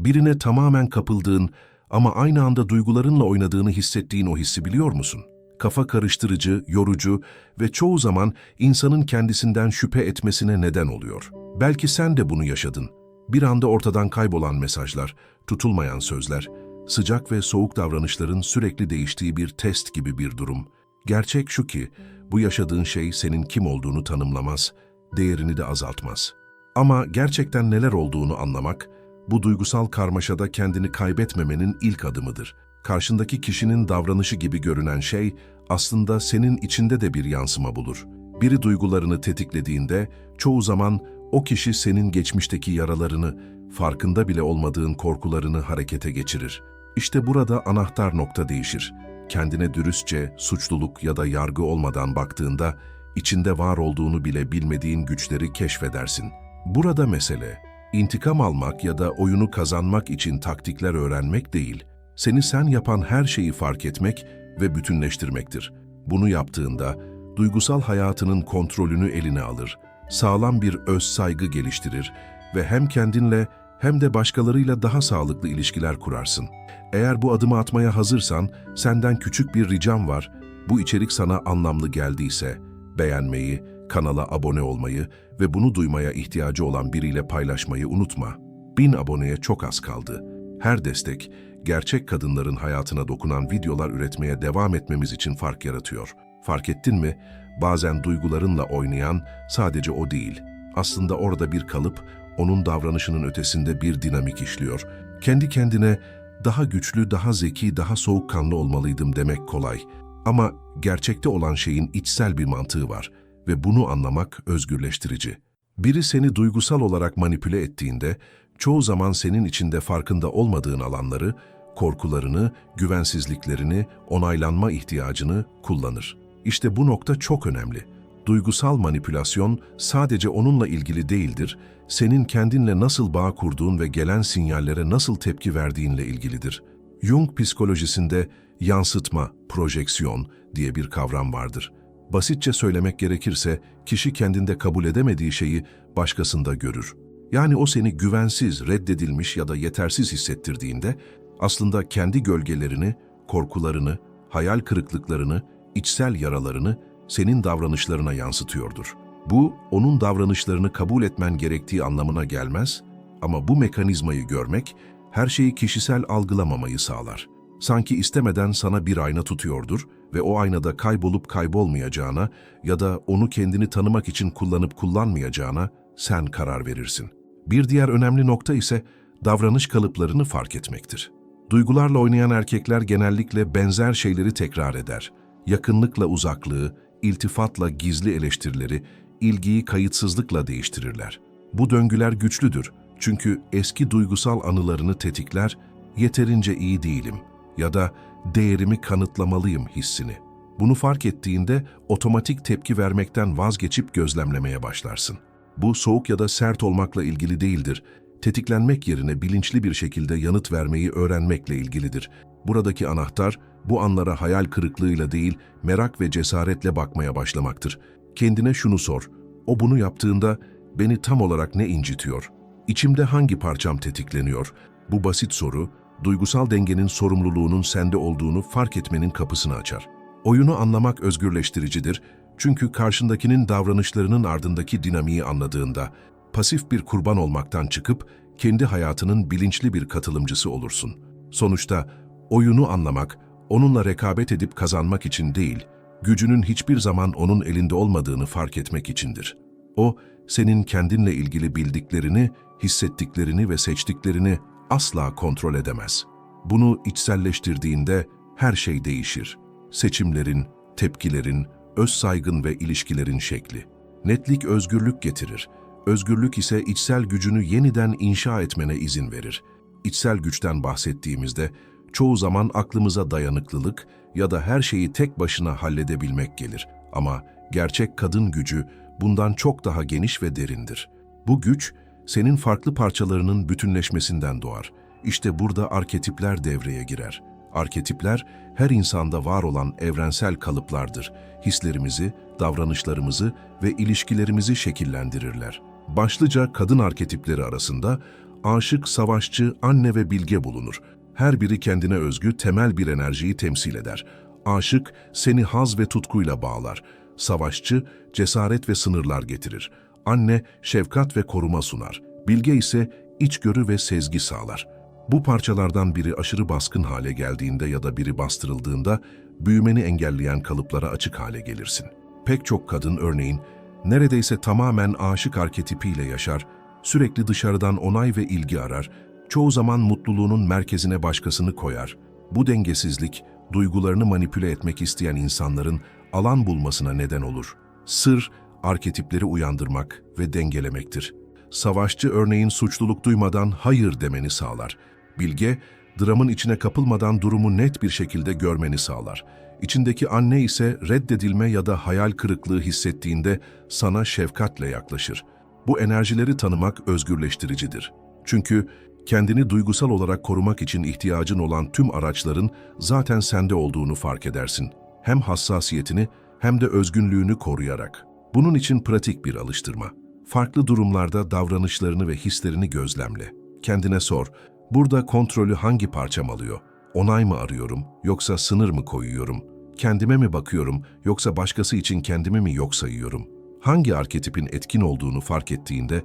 Birine tamamen kapıldığın ama aynı anda duygularınla oynadığını hissettiğin o hissi biliyor musun? Kafa karıştırıcı, yorucu ve çoğu zaman insanın kendisinden şüphe etmesine neden oluyor. Belki sen de bunu yaşadın. Bir anda ortadan kaybolan mesajlar, tutulmayan sözler, sıcak ve soğuk davranışların sürekli değiştiği bir test gibi bir durum. Gerçek şu ki, bu yaşadığın şey senin kim olduğunu tanımlamaz, değerini de azaltmaz. Ama gerçekten neler olduğunu anlamak, bu duygusal karmaşada kendini kaybetmemenin ilk adımıdır. Karşındaki kişinin davranışı gibi görünen şey, aslında senin içinde de bir yansıma bulur. Biri duygularını tetiklediğinde, çoğu zaman o kişi senin geçmişteki yaralarını, farkında bile olmadığın korkularını harekete geçirir. İşte burada anahtar nokta değişir. Kendine dürüstçe, suçluluk ya da yargı olmadan baktığında, içinde var olduğunu bile bilmediğin güçleri keşfedersin. Burada mesele, intikam almak ya da oyunu kazanmak için taktikler öğrenmek değil, seni sen yapan her şeyi fark etmek ve bütünleştirmektir. Bunu yaptığında, duygusal hayatının kontrolünü eline alır, sağlam bir öz saygı geliştirir ve hem kendinle hem de başkalarıyla daha sağlıklı ilişkiler kurarsın. Eğer bu adımı atmaya hazırsan, senden küçük bir ricam var. Bu içerik sana anlamlı geldiyse, beğenmeyi, kanala abone olmayı ve bunu duymaya ihtiyacı olan biriyle paylaşmayı unutma. Bin aboneye çok az kaldı. Her destek, gerçek kadınların hayatına dokunan videolar üretmeye devam etmemiz için fark yaratıyor. Fark ettin mi? Bazen duygularınla oynayan sadece o değil. Aslında orada bir kalıp, onun davranışının ötesinde bir dinamik işliyor. Kendi kendine daha güçlü, daha zeki, daha soğukkanlı olmalıydım demek kolay. Ama gerçekte olan şeyin içsel bir mantığı var ve bunu anlamak özgürleştirici. Biri seni duygusal olarak manipüle ettiğinde, çoğu zaman senin içinde farkında olmadığın alanları, korkularını, güvensizliklerini, onaylanma ihtiyacını kullanır. İşte bu nokta çok önemli. Duygusal manipülasyon sadece onunla ilgili değildir, senin kendinle nasıl bağ kurduğun ve gelen sinyallere nasıl tepki verdiğinle ilgilidir. Jung psikolojisinde yansıtma, projeksiyon diye bir kavram vardır. Basitçe söylemek gerekirse, kişi kendinde kabul edemediği şeyi başkasında görür. Yani o seni güvensiz, reddedilmiş ya da yetersiz hissettirdiğinde, aslında kendi gölgelerini, korkularını, hayal kırıklıklarını, içsel yaralarını senin davranışlarına yansıtıyordur. Bu, onun davranışlarını kabul etmen gerektiği anlamına gelmez ama bu mekanizmayı görmek, her şeyi kişisel algılamamayı sağlar. Sanki istemeden sana bir ayna tutuyordur ve o aynada kaybolup kaybolmayacağına ya da onu kendini tanımak için kullanıp kullanmayacağına sen karar verirsin. Bir diğer önemli nokta ise davranış kalıplarını fark etmektir. Duygularla oynayan erkekler genellikle benzer şeyleri tekrar eder. Yakınlıkla uzaklığı, iltifatla gizli eleştirileri, ilgiyi kayıtsızlıkla değiştirirler. Bu döngüler güçlüdür çünkü eski duygusal anılarını tetikler, yeterince iyi değilim ya da değerimi kanıtlamalıyım hissini. Bunu fark ettiğinde otomatik tepki vermekten vazgeçip gözlemlemeye başlarsın. Bu soğuk ya da sert olmakla ilgili değildir. Tetiklenmek yerine bilinçli bir şekilde yanıt vermeyi öğrenmekle ilgilidir. Buradaki anahtar bu anlara hayal kırıklığıyla değil, merak ve cesaretle bakmaya başlamaktır. Kendine şunu sor. O bunu yaptığında beni tam olarak ne incitiyor? İçimde hangi parçam tetikleniyor? Bu basit soru, duygusal dengenin sorumluluğunun sende olduğunu fark etmenin kapısını açar. Oyunu anlamak özgürleştiricidir çünkü karşındakinin davranışlarının ardındaki dinamiği anladığında, pasif bir kurban olmaktan çıkıp kendi hayatının bilinçli bir katılımcısı olursun. Sonuçta oyunu anlamak, onunla rekabet edip kazanmak için değil, gücünün hiçbir zaman onun elinde olmadığını fark etmek içindir. O, senin kendinle ilgili bildiklerini, hissettiklerini ve seçtiklerini asla kontrol edemez. Bunu içselleştirdiğinde her şey değişir. Seçimlerin, tepkilerin, öz saygın ve ilişkilerin şekli. Netlik özgürlük getirir. Özgürlük ise içsel gücünü yeniden inşa etmene izin verir. İçsel güçten bahsettiğimizde çoğu zaman aklımıza dayanıklılık ya da her şeyi tek başına halledebilmek gelir. Ama gerçek kadın gücü bundan çok daha geniş ve derindir. Bu güç, senin farklı parçalarının bütünleşmesinden doğar. İşte burada arketipler devreye girer. Arketipler, her insanda var olan evrensel kalıplardır. Hislerimizi, davranışlarımızı ve ilişkilerimizi şekillendirirler. Başlıca kadın arketipleri arasında aşık, savaşçı, anne ve bilge bulunur. Her biri kendine özgü temel bir enerjiyi temsil eder. Aşık, seni haz ve tutkuyla bağlar. Savaşçı, cesaret ve sınırlar getirir. Anne, şefkat ve koruma sunar. Bilge ise içgörü ve sezgi sağlar. Bu parçalardan biri aşırı baskın hale geldiğinde ya da biri bastırıldığında büyümeni engelleyen kalıplara açık hale gelirsin. Pek çok kadın örneğin neredeyse tamamen aşık arketipiyle yaşar, sürekli dışarıdan onay ve ilgi arar, çoğu zaman mutluluğunun merkezine başkasını koyar. Bu dengesizlik, duygularını manipüle etmek isteyen insanların alan bulmasına neden olur. Sır, arketipleri uyandırmak ve dengelemektir. Savaşçı örneğin suçluluk duymadan hayır demeni sağlar. Bilge, dramın içine kapılmadan durumu net bir şekilde görmeni sağlar. İçindeki anne ise reddedilme ya da hayal kırıklığı hissettiğinde sana şefkatle yaklaşır. Bu enerjileri tanımak özgürleştiricidir. Çünkü kendini duygusal olarak korumak için ihtiyacın olan tüm araçların zaten sende olduğunu fark edersin. Hem hassasiyetini hem de özgünlüğünü koruyarak. Bunun için pratik bir alıştırma. Farklı durumlarda davranışlarını ve hislerini gözlemle. Kendine sor, burada kontrolü hangi parçam alıyor? Onay mı arıyorum yoksa sınır mı koyuyorum? Kendime mi bakıyorum yoksa başkası için kendimi mi yok sayıyorum? Hangi arketipin etkin olduğunu fark ettiğinde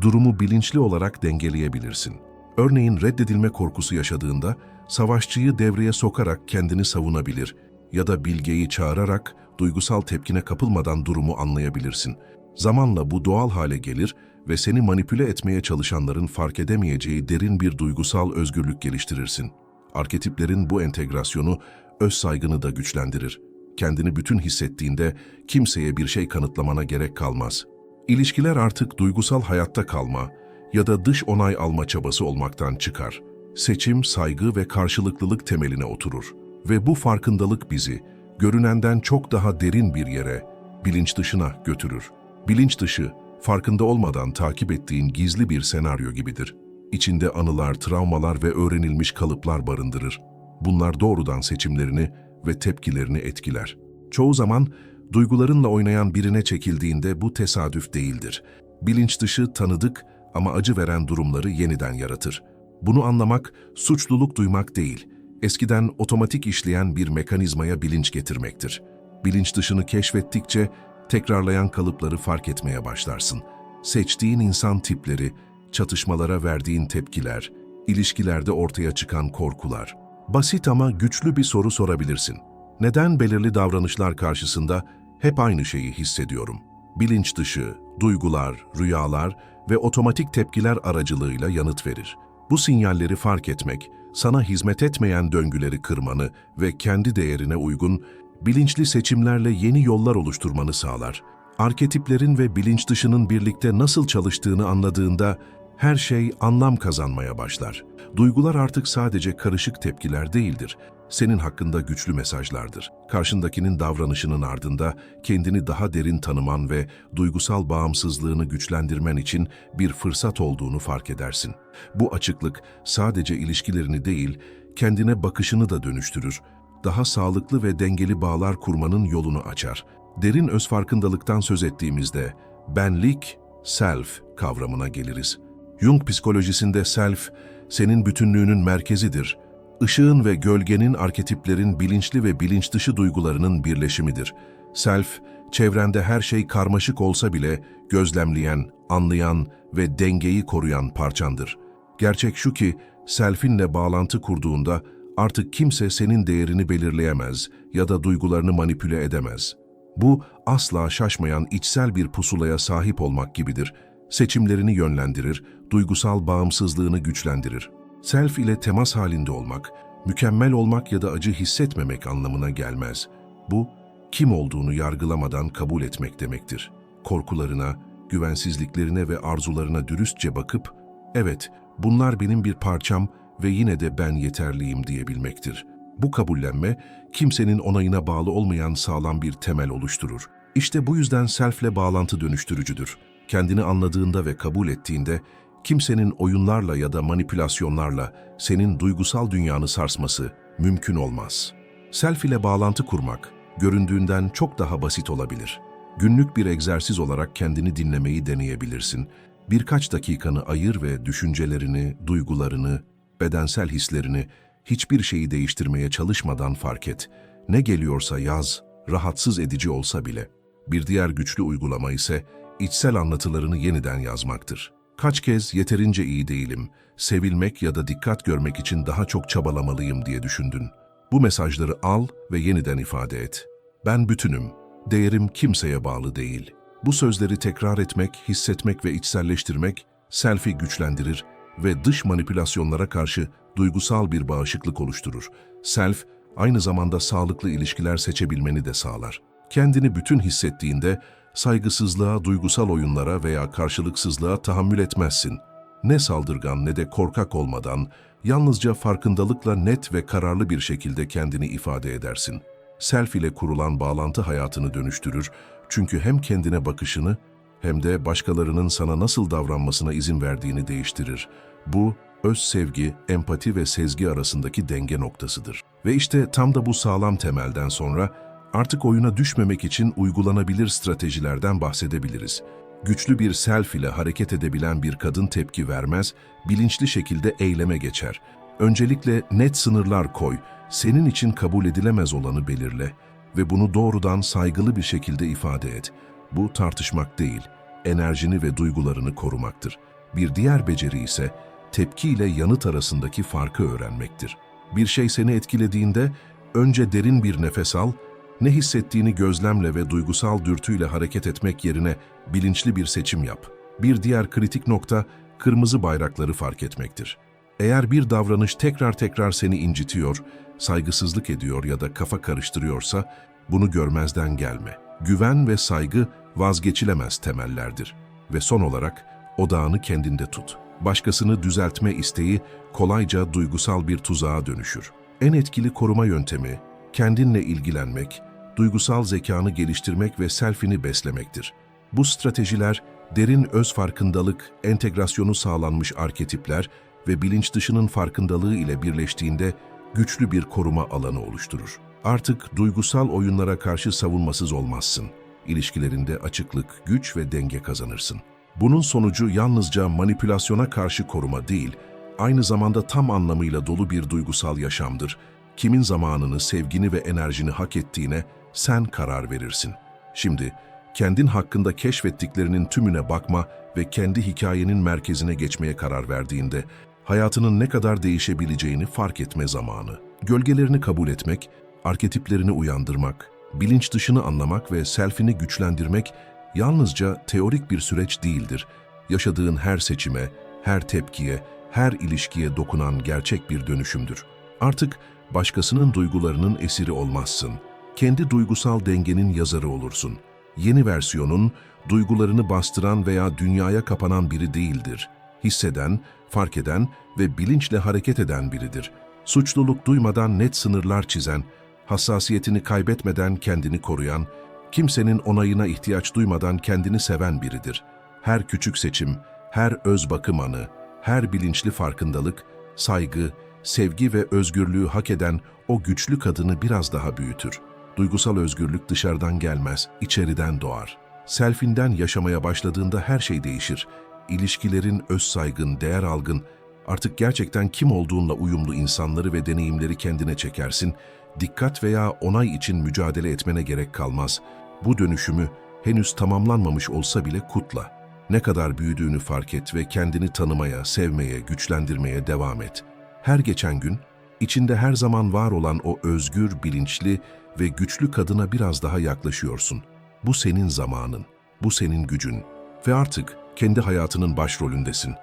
durumu bilinçli olarak dengeleyebilirsin. Örneğin reddedilme korkusu yaşadığında savaşçıyı devreye sokarak kendini savunabilir ya da bilgeyi çağırarak duygusal tepkine kapılmadan durumu anlayabilirsin. Zamanla bu doğal hale gelir ve seni manipüle etmeye çalışanların fark edemeyeceği derin bir duygusal özgürlük geliştirirsin. Arketiplerin bu entegrasyonu öz saygını da güçlendirir. Kendini bütün hissettiğinde kimseye bir şey kanıtlamana gerek kalmaz. İlişkiler artık duygusal hayatta kalma ya da dış onay alma çabası olmaktan çıkar. Seçim, saygı ve karşılıklılık temeline oturur. Ve bu farkındalık bizi görünenden çok daha derin bir yere, bilinç dışına götürür. Bilinç dışı, farkında olmadan takip ettiğin gizli bir senaryo gibidir. İçinde anılar, travmalar ve öğrenilmiş kalıplar barındırır. Bunlar doğrudan seçimlerini ve tepkilerini etkiler. Çoğu zaman duygularınla oynayan birine çekildiğinde bu tesadüf değildir. Bilinç dışı tanıdık ama acı veren durumları yeniden yaratır. Bunu anlamak suçluluk duymak değil, eskiden otomatik işleyen bir mekanizmaya bilinç getirmektir. Bilinç dışını keşfettikçe tekrarlayan kalıpları fark etmeye başlarsın. Seçtiğin insan tipleri, çatışmalara verdiğin tepkiler, ilişkilerde ortaya çıkan korkular. Basit ama güçlü bir soru sorabilirsin. Neden belirli davranışlar karşısında hep aynı şeyi hissediyorum? Bilinç dışı, duygular, rüyalar ve otomatik tepkiler aracılığıyla yanıt verir. Bu sinyalleri fark etmek, sana hizmet etmeyen döngüleri kırmanı ve kendi değerine uygun, bilinçli seçimlerle yeni yollar oluşturmanı sağlar. Arketiplerin ve bilinç dışının birlikte nasıl çalıştığını anladığında her şey anlam kazanmaya başlar. Duygular artık sadece karışık tepkiler değildir. Senin hakkında güçlü mesajlardır. Karşındakinin davranışının ardında kendini daha derin tanıman ve duygusal bağımsızlığını güçlendirmen için bir fırsat olduğunu fark edersin. Bu açıklık sadece ilişkilerini değil, kendine bakışını da dönüştürür. Daha sağlıklı ve dengeli bağlar kurmanın yolunu açar. Derin öz farkındalıktan söz ettiğimizde benlik, self kavramına geliriz. Jung psikolojisinde self, senin bütünlüğünün merkezidir. Işığın ve gölgenin arketiplerin bilinçli ve bilinç dışı duygularının birleşimidir. Self, çevrende her şey karmaşık olsa bile gözlemleyen, anlayan ve dengeyi koruyan parçandır. Gerçek şu ki, selfinle bağlantı kurduğunda artık kimse senin değerini belirleyemez ya da duygularını manipüle edemez. Bu, asla şaşmayan içsel bir pusulaya sahip olmak gibidir seçimlerini yönlendirir, duygusal bağımsızlığını güçlendirir. Self ile temas halinde olmak, mükemmel olmak ya da acı hissetmemek anlamına gelmez. Bu, kim olduğunu yargılamadan kabul etmek demektir. Korkularına, güvensizliklerine ve arzularına dürüstçe bakıp, evet bunlar benim bir parçam ve yine de ben yeterliyim diyebilmektir. Bu kabullenme, kimsenin onayına bağlı olmayan sağlam bir temel oluşturur. İşte bu yüzden selfle bağlantı dönüştürücüdür kendini anladığında ve kabul ettiğinde kimsenin oyunlarla ya da manipülasyonlarla senin duygusal dünyanı sarsması mümkün olmaz. Self ile bağlantı kurmak göründüğünden çok daha basit olabilir. Günlük bir egzersiz olarak kendini dinlemeyi deneyebilirsin. Birkaç dakikanı ayır ve düşüncelerini, duygularını, bedensel hislerini, hiçbir şeyi değiştirmeye çalışmadan fark et. Ne geliyorsa yaz, rahatsız edici olsa bile. Bir diğer güçlü uygulama ise içsel anlatılarını yeniden yazmaktır. Kaç kez yeterince iyi değilim, sevilmek ya da dikkat görmek için daha çok çabalamalıyım diye düşündün. Bu mesajları al ve yeniden ifade et. Ben bütünüm, değerim kimseye bağlı değil. Bu sözleri tekrar etmek, hissetmek ve içselleştirmek, selfie güçlendirir ve dış manipülasyonlara karşı duygusal bir bağışıklık oluşturur. Self, aynı zamanda sağlıklı ilişkiler seçebilmeni de sağlar. Kendini bütün hissettiğinde saygısızlığa, duygusal oyunlara veya karşılıksızlığa tahammül etmezsin. Ne saldırgan ne de korkak olmadan, yalnızca farkındalıkla net ve kararlı bir şekilde kendini ifade edersin. Self ile kurulan bağlantı hayatını dönüştürür çünkü hem kendine bakışını hem de başkalarının sana nasıl davranmasına izin verdiğini değiştirir. Bu, öz sevgi, empati ve sezgi arasındaki denge noktasıdır. Ve işte tam da bu sağlam temelden sonra artık oyuna düşmemek için uygulanabilir stratejilerden bahsedebiliriz. Güçlü bir self ile hareket edebilen bir kadın tepki vermez, bilinçli şekilde eyleme geçer. Öncelikle net sınırlar koy, senin için kabul edilemez olanı belirle ve bunu doğrudan saygılı bir şekilde ifade et. Bu tartışmak değil, enerjini ve duygularını korumaktır. Bir diğer beceri ise tepki ile yanıt arasındaki farkı öğrenmektir. Bir şey seni etkilediğinde önce derin bir nefes al, ne hissettiğini gözlemle ve duygusal dürtüyle hareket etmek yerine bilinçli bir seçim yap. Bir diğer kritik nokta kırmızı bayrakları fark etmektir. Eğer bir davranış tekrar tekrar seni incitiyor, saygısızlık ediyor ya da kafa karıştırıyorsa bunu görmezden gelme. Güven ve saygı vazgeçilemez temellerdir. Ve son olarak odağını kendinde tut. Başkasını düzeltme isteği kolayca duygusal bir tuzağa dönüşür. En etkili koruma yöntemi kendinle ilgilenmek, duygusal zekanı geliştirmek ve selfini beslemektir. Bu stratejiler derin öz farkındalık, entegrasyonu sağlanmış arketipler ve bilinç dışının farkındalığı ile birleştiğinde güçlü bir koruma alanı oluşturur. Artık duygusal oyunlara karşı savunmasız olmazsın. İlişkilerinde açıklık, güç ve denge kazanırsın. Bunun sonucu yalnızca manipülasyona karşı koruma değil, aynı zamanda tam anlamıyla dolu bir duygusal yaşamdır. Kimin zamanını, sevgini ve enerjini hak ettiğine sen karar verirsin. Şimdi kendin hakkında keşfettiklerinin tümüne bakma ve kendi hikayenin merkezine geçmeye karar verdiğinde hayatının ne kadar değişebileceğini fark etme zamanı. Gölgelerini kabul etmek, arketiplerini uyandırmak, bilinç dışını anlamak ve selfini güçlendirmek yalnızca teorik bir süreç değildir. Yaşadığın her seçime, her tepkiye, her ilişkiye dokunan gerçek bir dönüşümdür. Artık başkasının duygularının esiri olmazsın. Kendi duygusal dengenin yazarı olursun. Yeni versiyonun duygularını bastıran veya dünyaya kapanan biri değildir. Hisseden, fark eden ve bilinçle hareket eden biridir. Suçluluk duymadan net sınırlar çizen, hassasiyetini kaybetmeden kendini koruyan, kimsenin onayına ihtiyaç duymadan kendini seven biridir. Her küçük seçim, her öz bakım anı, her bilinçli farkındalık, saygı, sevgi ve özgürlüğü hak eden o güçlü kadını biraz daha büyütür. Duygusal özgürlük dışarıdan gelmez, içeriden doğar. Selfinden yaşamaya başladığında her şey değişir. İlişkilerin öz saygın, değer algın, artık gerçekten kim olduğunla uyumlu insanları ve deneyimleri kendine çekersin, dikkat veya onay için mücadele etmene gerek kalmaz. Bu dönüşümü henüz tamamlanmamış olsa bile kutla. Ne kadar büyüdüğünü fark et ve kendini tanımaya, sevmeye, güçlendirmeye devam et. Her geçen gün, içinde her zaman var olan o özgür, bilinçli ve güçlü kadına biraz daha yaklaşıyorsun. Bu senin zamanın, bu senin gücün ve artık kendi hayatının başrolündesin.